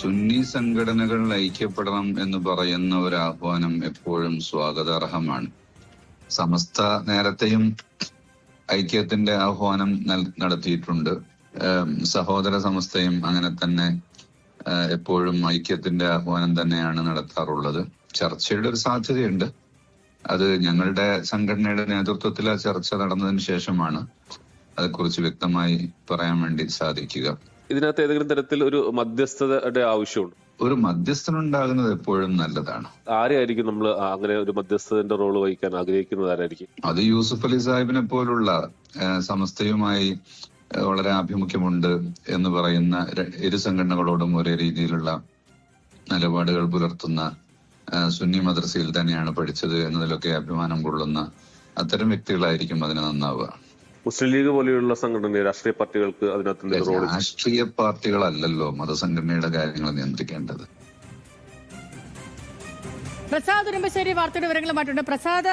സുന്നി സംഘടനകൾ ഐക്യപ്പെടണം എന്ന് പറയുന്ന ഒരു ആഹ്വാനം എപ്പോഴും സ്വാഗതാർഹമാണ്. സമസ്ത നേരത്തെയും ഐക്യത്തിന്റെ ആഹ്വാനം നടത്തിയിട്ടുണ്ട്. സഹോദര സമസ്തയും അങ്ങനെ തന്നെ എപ്പോഴും ഐക്യത്തിന്റെ ആഹ്വാനം തന്നെയാണ് നടത്താറുള്ളത്. ചർച്ചയുടെ ഒരു സാധ്യതയുണ്ട്. അത് ഞങ്ങളുടെ സംഘടനയുടെ നേതൃത്വത്തിൽ ആ ചർച്ച നടന്നതിന് ശേഷമാണ്. അതേക്കുറിച്ച് വ്യക്തമായി പറയാൻ വേണ്ടി സാധിക്കുക. ഇതിനകത്ത് ഏതെങ്കിലും തരത്തിൽ ഒരു മധ്യസ്ഥതയുടെ ആവശ്യമുണ്ട്? ഒരു മധ്യസ്ഥനുണ്ടാകുന്നത് എപ്പോഴും നല്ലതാണ്. ആരെയായിരിക്കും നമ്മൾ അങ്ങനെ ഒരു മധ്യസ്ഥതന്റെ റോൾ വഹിക്കാൻ ആഗ്രഹിക്കുന്നത് ആരായിരിക്കും? അത് യൂസുഫ് അലി സാഹിബിനെ പോലുള്ള സമസ്തയുമായി വളരെ ആഭിമുഖ്യമുണ്ട് എന്ന് പറയുന്ന ഇരു സംഘടനകളോടും ഒരേ രീതിയിലുള്ള നിലപാടുകൾ പുലർത്തുന്ന സുന്നി മദ്രസയിൽ തന്നെയാണ് പഠിച്ചത് എന്നതിലൊക്കെ അഭിമാനം കൊള്ളുന്ന അത്തരം വ്യക്തികളായിരിക്കും അതിന് നന്നാവുക. മുസ്ലിം ലീഗ് പോലെയുള്ള സംഘടന രാഷ്ട്രീയ പാർട്ടികൾക്ക് അതിനകത്ത് റോൾ രാഷ്ട്രീയ പാർട്ടികളല്ലല്ലോ മതസംഘടനയുടെ കാര്യങ്ങൾ നിയന്ത്രിക്കേണ്ടത്. പ്രസാദ് ഉരുമ്പശ്ശേരി വാർത്തയുടെ വിവരങ്ങളുമായിട്ടുണ്ട്. പ്രസാദ്